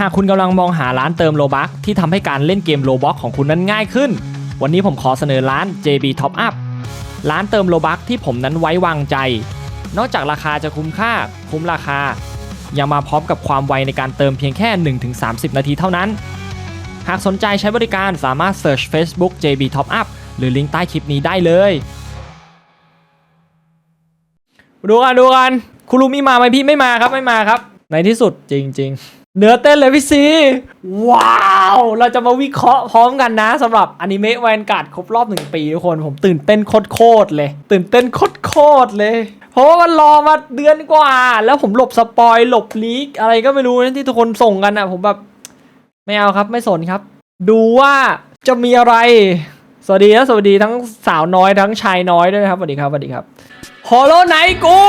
หากคุณกำลังมองหาร้านเติมโลบัคที่ทำให้การเล่นเกมโลบ็อกของคุณนั้นง่ายขึ้น วันนี้ผมขอเสนอร้าน JB Top Up ร้านเติมโลบัคที่ผมนั้นไว้วางใจ นอกจากราคาจะคุ้มค่า คุ้มราคา ยังมาพร้อมกับความไวในการเติมเพียงแค่ 1-30 นาทีเท่านั้น หากสนใจใช้บริการสามารถ search Facebook JB Top Up หรือลิงก์ใต้คลิปนี้ได้เลยดูกันดูกันคุณลุมีมาไหมพี่ไม่มาครับไม่มาครับ ในที่สุดจริง ๆ เนื้อเต้นเลยพี่ซี ว้าว เราจะมาวิเคราะห์พร้อมกันนะสำหรับอนิเมะแวนการ์ดครบรอบหนึ่งปีทุกคนผมตื่นเต้นโคตรๆเลย ตื่นเต้นโคตรๆเลย เพราะมันรอมาเดือนกว่า แล้วผมหลบสปอยหลบลีกอะไรก็ไม่รู้นะที่ทุกคนส่งกันอะ ผมแบบ ไม่เอาครับไม่สนครับ ดูว่าจะมีอะไร สวัสดีนะสวัสดีทั้งสาวน้อยทั้งชายน้อยด้วยนะครับสวัสดีครับสวัสดีครับฮอลโลไนกู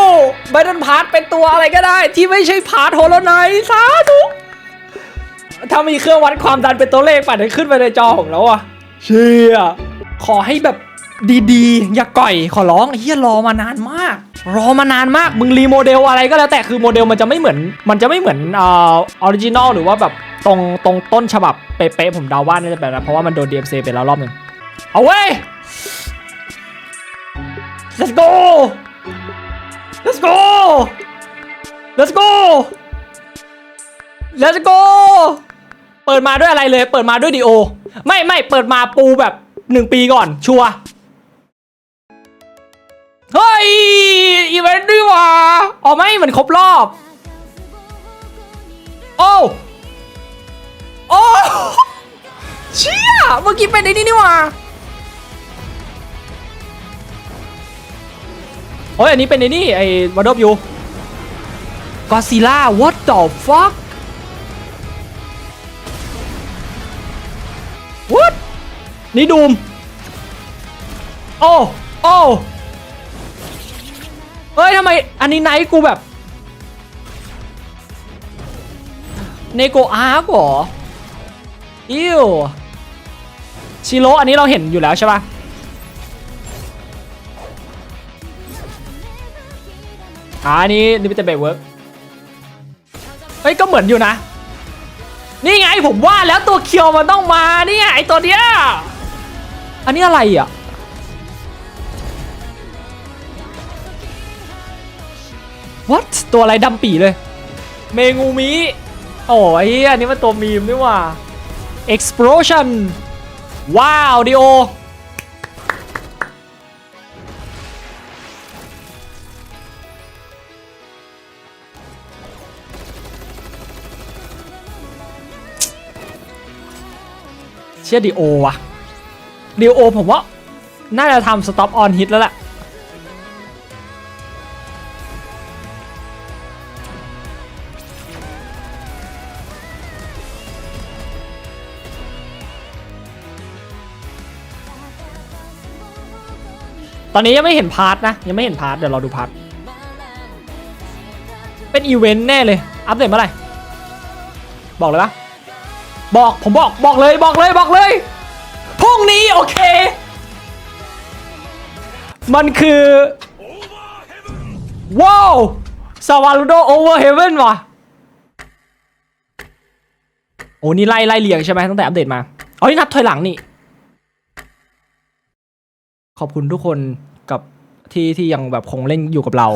ไบดอนพาร์ทเป็นตัวอะไรก็ได้ ที่ไม่ใช่พาร์ทฮอลโลไนสาธุ ถ้ามีเครื่องวัดความดันเป็นตัวเลขปัดให้ขึ้นไปในจอของเราอะเชี่ยขอให้แบบดีๆ อย่าก่อยขอร้องเฮียรอมานานมาก รอมานานมากมึงรีโมเดลอะไรก็แล้วแต่คือโมเดลมันจะไม่เหมือน มันจะไม่เหมือนเอ่อออริจินอลหรือว่าแบบตรงตรงต้นฉบับเป๊ะๆผมเดาว่าน่าจะแบบนั้นเพราะว่ามันโดน DMC ไปแล้วรอบหนึ่งเอาเว้ย let's go let's go let's go let's go เปิดมาด้วยอะไรเลย เปิดมาด้วยดีโอ ไม่ไม่เปิดมาปูแบบหนึ่งปีก่อน ชัวเฮ้ยอีเวนต์ด้วยวะอ๋อไม่เหมือนครบรอบ โอ้โอ้เชี่ยเมื่อกี้เป็นไอ้นี่นี่ว่าโอ้ยอันนี้เป็นไอ้นี่ไอ้วอดบยูกอซิล่า what the fuck นี่ดูม โอ้ โอ้ เฮ้ยทำไม อันนี้ไนท์กูแบบ เนโกอาร์กเหรอ อิวชิโร่อันนี้เราเห็นอยู่แล้วใช่ปะอ่าอันนี้ลิมิเต็ดเบรกเวิร์กเฮ้ย ก็เหมือนอยู่นะ นี่ไงผมว่าแล้วตัวเคียวมันต้องมาเนี่ยไอตัวเนี้ย อันนี้อะไรอะ what ตัวอะไรดำปีเลย เมงูมิ โอ้ยอันนี้มันตัวมีมนี่ว่า explosion ว้าวดิโอ เชื่อดิโอว่ะ ดิโอผมว่า น่าจะทำ stop on hit แล้วแหละตอนนี้ยังไม่เห็นพาร์ทนะ ยังไม่เห็นพาร์ทเดี๋ยวเราดูพาร์ทเป็นอีเวนต์แน่เลย อัปเดตเมื่อไหร่ บอกเลยปะบอกผมบอกบอกเลยบอกเลยบอกเลย พรุ่งนี้โอเค มันคือว้าวซาวาลูโดโอเวอร์เฮเว่นว่ะ โอ้นี่ไล่ไล่เลียงใช่ไหมตั้งแต่อัปเดตมาอ๋อนี่นับถอยหลังนี่ ขอบคุณทุกคนกับที่ที่ยังแบบคงเล่นอยู่กับเรา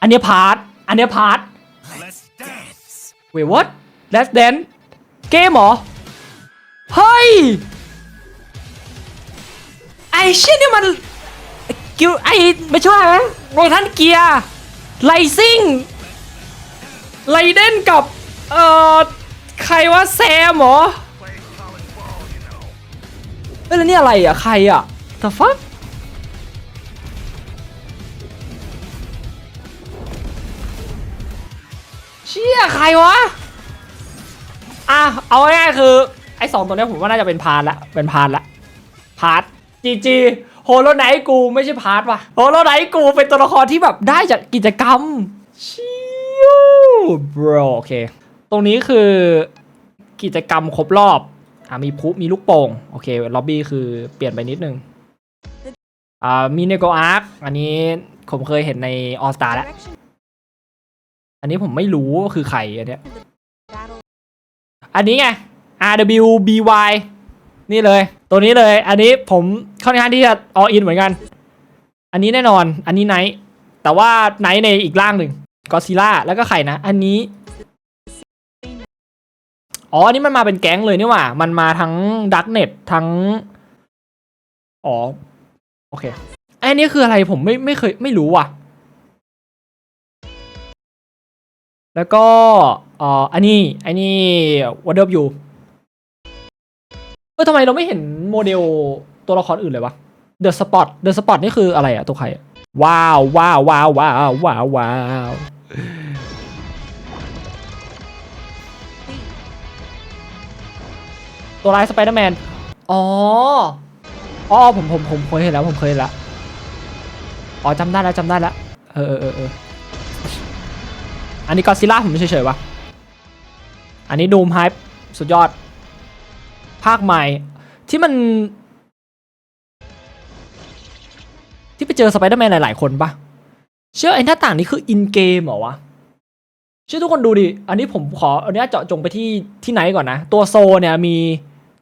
อันเนี้ยพาร์ท อันเนี้ยพาร์ท Wait what Let's dance เกมเหรอ เฮ้ย ไอเชี่ยนี่มันกิวไอไม่ช่ไหมโรทันเกียร์ไลซิงไลเดนกับ เอ่อ ใครว่าแซมเหรอเฮ้ยแล้วนี่อะไรอะ ใครอะ the fuck เชี่ยใครวะ อะ เอาง่ายๆคือ อ้สองตัวนี้ผมว่าน่าจะเป็นพาร์ทละเป็นพาร์ทละพาร์ทจีจีโฮโลไนท์กูไม่ใช่พาร์ทว่ะโฮโลไนท์กูเป็นตัวละครที่แบบได้จากกิจกรรมชิว bro โอเค ตรงนี้คือกิจกรรมครบรอบอ่ามีพุมีลูกโป่งโอเคล็อบบี้คือเปลี่ยนไปนิดนึงอ่ามีเนโกอาร์คอันนี้ผมเคยเห็นในออสตาแล้ว อันนี้ผมไม่รู้คือใครอันเนี้ยอันนี้ไง RWBY นี่เลย ตัวนี้เลย อันนี้ผมค่อนข้างที่จะ all in เหมือนกัน อันนี้แน่นอน อันนี้ไนท์ แต่ว่าไนท์ในอีกร่างหนึ่งก็ซิล่า แล้วก็ใครนะ อันนี้ อ๋อ อันนี้มันมาเป็นแก๊งเลยนี่หว่า มันมาทั้งดักเน็ตทั้ง อ๋อ โอเค อันนี้คืออะไรผมไม่ไม่เคยไม่รู้ว่ะ แล้วก็อ๋ออันนี้ อันนี้วอเดอร์ยู ออทำไมเราไม่เห็นโมเดลตัวละครอื่นเลยวะเดอะสปอตเดอะสปอตนี่คืออะไรอะตัวใครอะว้าวว้าวว้าวว้าวว้าวว้าว B ตัวร้ายสไปเดอร์แมน อ๋อ อ๋อ ผมผมผมเคยเห็นแล้ว ผมเคยเห็นแล้วอ๋อจำได้แล้วจำได้แล้ว เออเออเออเอออันนี้ก็ซิล่าผมเฉยๆวะ อันนี้ดูมไฮป์สุดยอด ภาคใหม่ ที่มัน ที่ไปเจอสไปเดอร์แมนหลาย ๆ คนปะเชื่อไอ้หน้าต่างนี้คืออินเกมเหรอวะเชื่อทุกคนดูดิ อันนี้ผมขออันนี้เจาะจงไปที่ที่ไหนก่อนนะ ตัวโซเนี่ยมี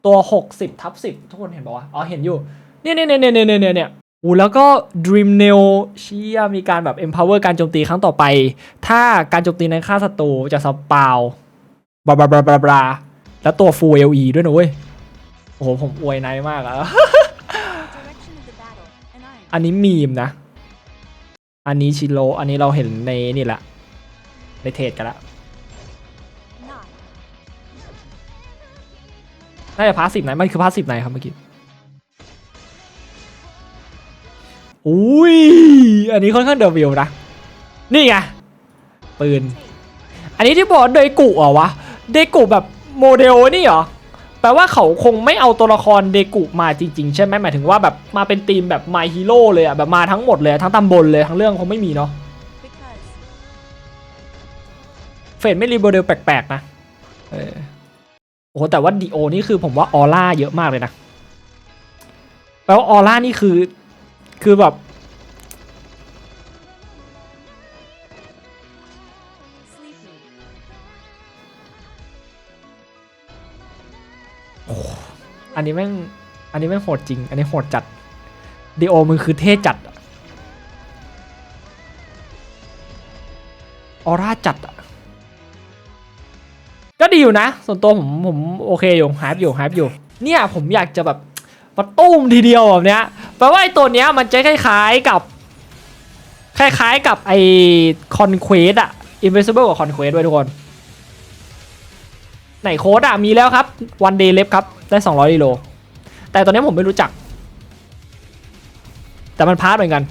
ตัว 60ทับ10 ทุกคนเห็นปะวะ อ๋อ เห็นอยู่ เนี่ยเนี่ยเนี่ยเนี่ยเนี่ยเนี่ยเนี่ยอู้แล้วก็ Dream Nail เชี่ยมีการแบบ empower การโจมตีครั้งต่อไป ถ้าการโจมตีในค่าศัตรูจะสปาวบลาบลาบลาบลาบลาแล้วตัว Full LE ด้วยนะเว้ย โอ้โหผมอวยไนท์มากอะ Direction of the battle, and I am อันนี้มีมนะ อันนี้ชิโรอันนี้เราเห็นในนี่แหละ ในเทรดกันละ not. น่าจะพาสสิบไหน มันคือพาสสิบไหนครับเมื่อกี้ อุ้ย อันนี้ค่อนข้างเดวิลนะ นี่ไง ปืน อันนี้ที่บอกเดกุเหรอวะ เดกุแบบโมเดลนี่เหรอ แปลว่าเขาคงไม่เอาตัวละครเดกุมาจริงๆ ใช่ไหมหมายถึงว่าแบบมาเป็นทีมแบบ My Hero เลยอะแบบมาทั้งหมดเลยทั้งตำบลเลยทั้งเรื่องคงไม่มีเนาะเฟดไม่รีโมเดลแปลกๆนะเออโอ้โหแต่ว่าดีโอนี่คือผมว่าออร่าเยอะมากเลยนะแปลว่าออร่านี่คือ คือแบบ นนี้แม่ง อันนี้แม่งโหดจริง อันนี้โหดจัดดีโอมึงคือเท่จัดออร่าจัดอะก็ดีอยู่นะ ส่วนตัวผมผมโอเคอยู่ฮาร์ปอยู่ฮาร์ปอยู่ เนี่ยผมอยากจะแบบมาตุ้มทีเดียวแบบเนี้ยแปลว่าไอ้ตัวเนี้ยมันจะคล้ายๆกับ คล้ายๆกับไอ้คอนเควสอะ Invisible กับคอนเควสด้วยทุกคน ไหนโค้ดอะมีแล้วครับวันเดย์เล็บครับ ได้ 200ดีโล แต่ตอนนี้ผมไม่รู้จัก แต่มันพาร์ทเหมือนกัน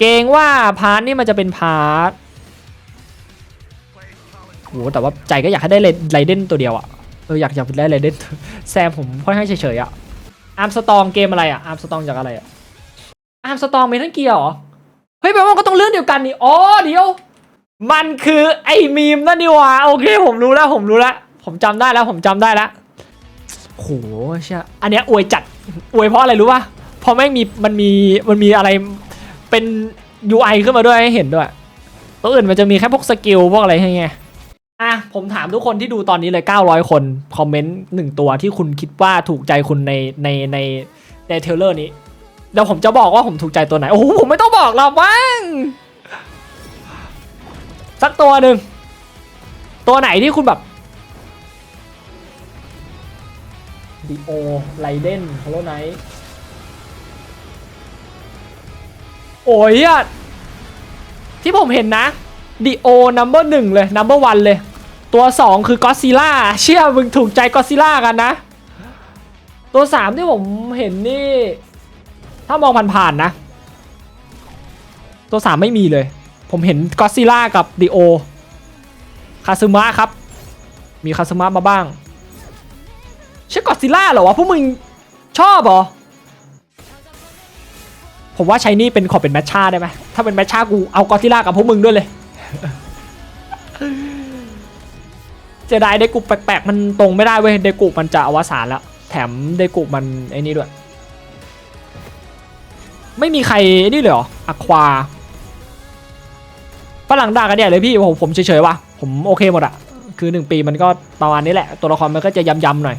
เกรงว่าพาร์ทนี่มันจะเป็นพาร์ทโหแต่ว่าใจก็อยากให้ได้ไรเดนตัวเดียวอะเอออยากอยากได้ไรเดนแซมผมค่อนข้างเฉยๆอะอาร์มสตองเกมอะไรอะอาร์มสตองจากอะไรอะอาร์มสตองเมทัลเกียร์เหรอ เฮ้ยแปลว่าก็ต้องเรื่องเดียวกันนี่อ๋อเดียว มันคือไอ้มีมนั่นนี่ว่าโอเคผมรู้แล้วผมรู้แล้วผมจำได้แล้วผมจำได้แล้ว โหเชี่ยอันเนี้ยอวยจัดอวยเพราะอะไรรู้ป่ะเพราะแม่งมีมันมีมันมีอะไรเป็น UI ขึ้นมาด้วยให้เห็นด้วยตัวอื่นมันจะมีแค่พวกสกิลพวกอะไรให้ไงอะผมถามทุกคนที่ดูตอนนี้เลย 900 คนคอมเมนต์หนึ่งตัวที่คุณคิดว่าถูกใจคุณในในในในเทเลอร์นี้เดี๋ยวผมจะบอกว่าผมถูกใจตัวไหน โอ้โหผมไม่ต้องบอกหรอกมั้งสักตัวหนึ่งตัวไหนที่คุณแบบ ดีโอไลเดนฮอลโลไนท์โอ้ยอะที่ผมเห็นนะดีโอนัมเบอร์หนึ่งเลยนัมเบอร์วันเลย ตัวสองคือก็ซิล่าเชื่อมึงถูกใจก็ซิล่ากันนะ ตัวสามที่ผมเห็นนี่ ถ้ามองผ่านๆนะ ตัวสามไม่มีเลย ผมเห็นก็ซิล่ากับดิโอคาซึมะครับ มีคาซึมะมาบ้าง ใช่ก็ซิล่าเหรอวะพวกมึงชอบเหรอ ผมว่าใช้นี่เป็นขอเป็นแมชชาได้ไหมถ้าเป็นแมชชากูเอาก็ซิล่ากับพวกมึงด้วยเลย เจไดเดกุแปลกๆมันตรงไม่ได้เว้ยเดกุมันจะอวสานแล้ว แถมเดกุมันไอ้นี่ด้วย ไม่มีใครไอ้นี่เลยเหรออะควาฝรั่งด่ากันเนี่ยเลยพี่ผมผมเฉยๆว่ะผมโอเคหมดอะคือ1ปีมันก็ประมาณนี้แหละ ตัวละครมันก็จะยำๆหน่อย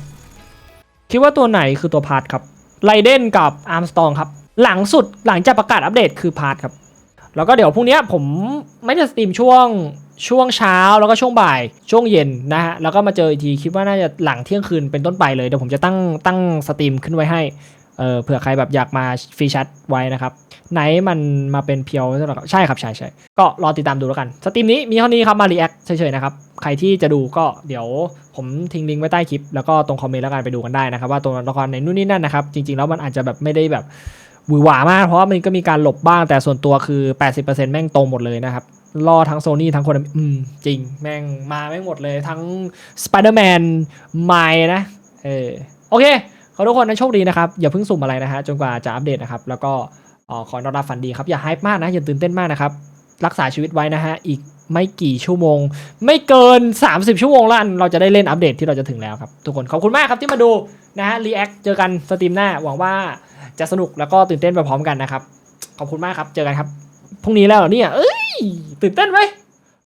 คิดว่าตัวไหนคือตัวพาร์ทครับไรเดนกับอาร์มสตองครับ หลังสุดหลังจากประกาศอัปเดตคือพาร์ทครับ แล้วก็เดี๋ยวพรุ่งนี้ผมไม่ได้สตรีมช่วงช่วงเช้าแล้วก็ช่วงบ่ายช่วงเย็นนะฮะแล้วก็มาเจออีกทีคิดว่าน่าจะหลังเที่ยงคืนเป็นต้นไปเลยเดี๋ยวผมจะตั้งตั้งสตรีมขึ้นไว้ให้ เออเผื่อใครแบบอยากมาฟรีแชทไว้นะครับไหนมันมาเป็นเพียวใช่ไหมครับใช่ครับใช่ใช่ก็รอติดตามดูแล้วกันสตรีมนี้มีเท่านี้ครับมารีแอคเฉยๆนะครับใครที่จะดูก็เดี๋ยวผมทิ้งลิงก์ไว้ใต้คลิป แล้วก็ตรงคอมเมนต์แล้วกันไปดูกันได้นะครับว่าตัวละครในนู่นนี่นั่นนะครับจริงๆแล้วมันอาจจะแบบไม่ได้แบบหวือหวามากเพราะมันก็มีการหลบบ้างแต่ส่วนตัวคือ 80%แม่งตรงหมดเลยนะครับล่อทั้งโซนี่ทั้งคนอืมจริงแม่งมาแม่งหมดเลยทั้ง Spider-Man ไมนะเออโอเค อทุกคนนะโชคดีนะครับ อย่าเพิ่งสุ่มอะไรนะฮะจนกว่าจะอัปเดตนะครับ แล้วก็ขออนรับฝันดีครับ อย่าไฮป์มากนะ อย่าตื่นเต้นมากนะครับ รักษาชีวิตไว้นะฮะ อีกไม่กี่ชั่วโมง ไม่เกิน 30 ชั่วโมงแล้วเราจะได้เล่นอัปเดตที่เราจะถึงแล้วครับทุกคนขอบคุณมากครับที่มาดูนะฮะรีแอคเจอกันสตรีมหน้าหวังว่าจะสนุกแล้วก็ตื่นเต้นไปพร้อมกันนะครับขอบคุณมากครับเจอกันครับพรุ่งนี้แล้วเหรอเนี่ยเอ้ยตื่นเต้นไหม